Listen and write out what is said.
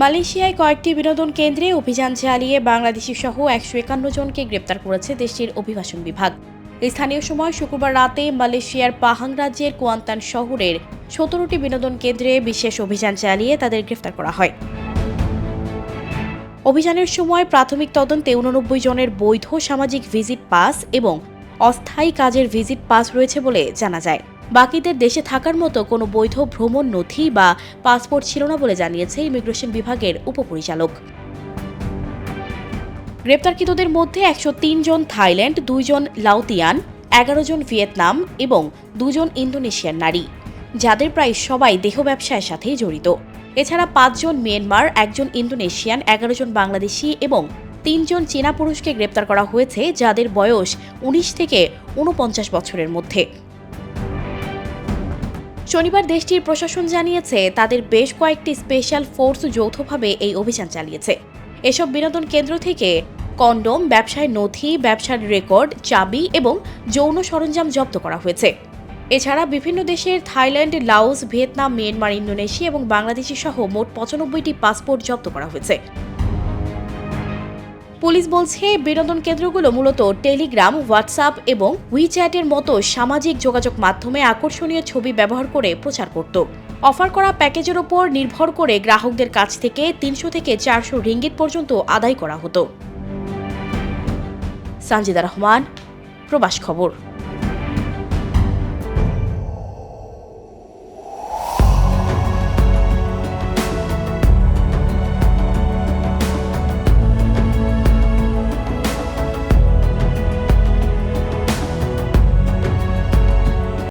মালয়েশিয়ায় কয়েকটি বিনোদন কেন্দ্রে অভিযান চালিয়ে বাংলাদেশি সহ একশো একান্ন জনকে গ্রেপ্তার করেছে দেশটির অভিবাসন বিভাগ। স্থানীয় সময় শুক্রবার রাতে মালয়েশিয়ার পাহাং রাজ্যের কোয়ান্তান শহরের সতেরোটি বিনোদন কেন্দ্রে বিশেষ অভিযান চালিয়ে তাদের গ্রেফতার করা হয়। অভিযানের সময় প্রাথমিক তদন্তে উননব্বই জনের বৈধ সামাজিক ভিজিট পাস এবং অস্থায়ী কাজের ভিজিট পাস রয়েছে বলে জানা যায়। বাকিদের দেশে থাকার মতো কোনো বৈধ ভ্রমণ নথি বা পাসপোর্ট ছিল না বলে জানিয়েছে ইমিগ্রেশন বিভাগের উপপরিচালক। গ্রেপ্তারকৃতদের মধ্যে একশো জন থাইল্যান্ড দুইজন লাউতিয়ান এগারো জন ভিয়েতনাম এবং দুজন ইন্দোনেশিয়ান নারী, যাদের প্রায় সবাই দেহ ব্যবসায়ের সাথে জড়িত। এছাড়া পাঁচজন মিয়ানমার, একজন ইন্দোনেশিয়ান, এগারো জন বাংলাদেশি এবং তিনজন চীনা পুরুষকে গ্রেপ্তার করা হয়েছে, যাদের বয়স উনিশ থেকে উনপঞ্চাশ বছরের মধ্যে। শনিবার দেশটির প্রশাসন জানিয়েছে, তাদের বেশ কয়েকটি স্পেশাল ফোর্স যৌথভাবে এই অভিযান চালিয়েছে। এসব বিনোদন কেন্দ্র থেকে কন্ডোম, ব্যবসায় নথি, ব্যবসার রেকর্ড চাবি এবং যৌন সরঞ্জাম জব্দ করা হয়েছে। এছাড়া বিভিন্ন দেশের Thailand, Laos, Vietnam, Myanmar, Indonesia এবং বাংলাদেশি সহ মোট পঁচানব্বইটি পাসপোর্ট জব্দ করা হয়েছে। পুলিশ বলছে, বিনোদন কেন্দ্রগুলো মূলত টেলিগ্রাম, হোয়াটসঅ্যাপ এবং উইচ্যাটের মতো সামাজিক যোগাযোগ মাধ্যমে আকর্ষণীয় ছবি ব্যবহার করে প্রচার করত। অফার করা প্যাকেজের ওপর নির্ভর করে গ্রাহকদের কাছ থেকে তিনশো থেকে চারশো রিঙ্গিত পর্যন্ত আদায় করা হতো। সানজিদা রহমান, প্রবাস খবর।